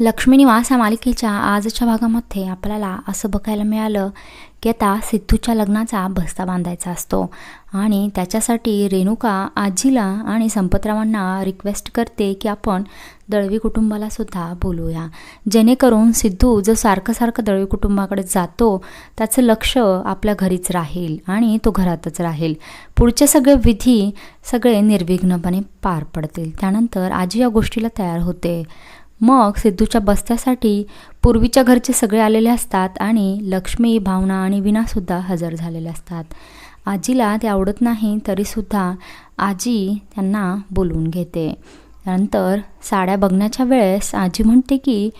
लक्ष्मीनिवास या मालिकेच्या आजच्या भागामध्ये आपल्याला असं बघायला मिळालं की आता सिद्धूच्या लग्नाचा बस्ता बांधायचा असतो. आणि त्याच्यासाठी रेणुका आजीला आणि संपतरावांना रिक्वेस्ट करते की आपण दळवी कुटुंबाला सुद्धा बोलूया. जेणेकरून सिद्धू जो सारखं सारखं दळवी कुटुंबाकडे जातो त्याचं लक्ष आपल्या घरीच राहील आणि तो घरातच राहील. पुढचे सगळे विधी सगळे निर्विघ्नपणे पार पडतील. त्यानंतर आजी या गोष्टीला तयार होते. मग सिद्धूच्या बस्त्यासाठी पूर्वीच्या घरचे सगळे आलेले असतात आणि लक्ष्मी भावना आणि विनासुद्धा हजर झालेले असतात. आजीला ते आवडत नाही तरीसुद्धा आजी त्यांना बोलवून घेते. नंतर साड्या बघण्याच्या वेळेस आजी म्हणते की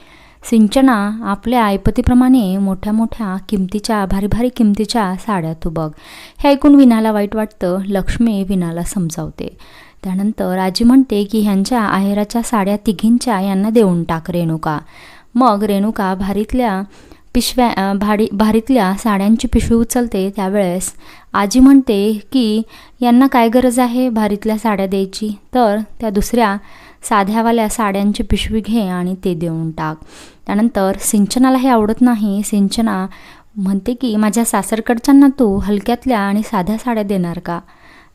सिंचना आपल्या ऐपतीप्रमाणे मोठ्या मोठ्या किमतीच्या भारी भारी किमतीच्या साड्या तू बघ. हे ऐकून विनाला वाईट वाटतं लक्ष्मी विनाला समजावते. त्यानंतर आजी म्हणते की ह्यांच्या आहेराच्या साड्या तिघींच्या यांना देऊन टाक रेणुका. मग रेणुका भारीतल्या पिशव्या भाडी भारीतल्या साड्यांची पिशवी उचलते. त्यावेळेस आजी म्हणते की यांना काय गरज आहे भारीतल्या साड्या द्यायची? तर त्या दुसऱ्या साध्यावाल्या साड्यांची पिशवी घे आणि ते देऊन टाक. त्यानंतर सिंचनाला हे आवडत नाही. सिंचना म्हणते की माझ्या सासरकडच्यांना तू हलक्यातल्या आणि साध्या साड्या देणार का?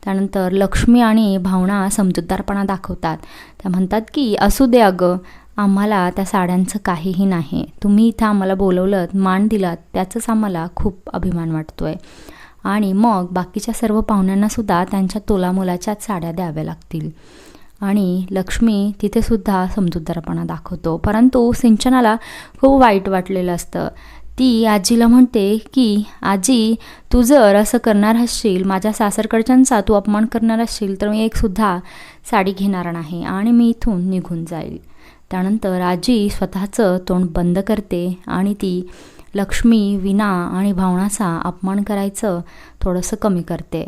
त्यानंतर लक्ष्मी आणि भावना समजूतदारपणा दाखवतात. त्या म्हणतात की असू दे अगं आम्हाला त्या साड्यांचं काहीही नाही. तुम्ही इथं आम्हाला बोलवलं मान दिलात त्याचंच आम्हाला खूप अभिमान वाटतो आहे आणि मग बाकीच्या सर्व पाहुण्यांनासुद्धा त्यांच्या तोलामोलाच्याच साड्या द्याव्या लागतील. आणि लक्ष्मी तिथेसुद्धा समजूतदारपणा दाखवतो. परंतु सिंचनाला खूप वाईट वाटलेलं असतं. ती आजीला म्हणते की आजी तू जर असं करणार असशील माझ्या सासरकडच्यांचा तू अपमान करणार असशील तर मी एकसुद्धा साडी घेणार नाही आणि मी इथून निघून जाईल. त्यानंतर आजी स्वतःचं तोंड बंद करते आणि ती लक्ष्मी विना आणि भावनाचा अपमान करायचं थोडंसं कमी करते.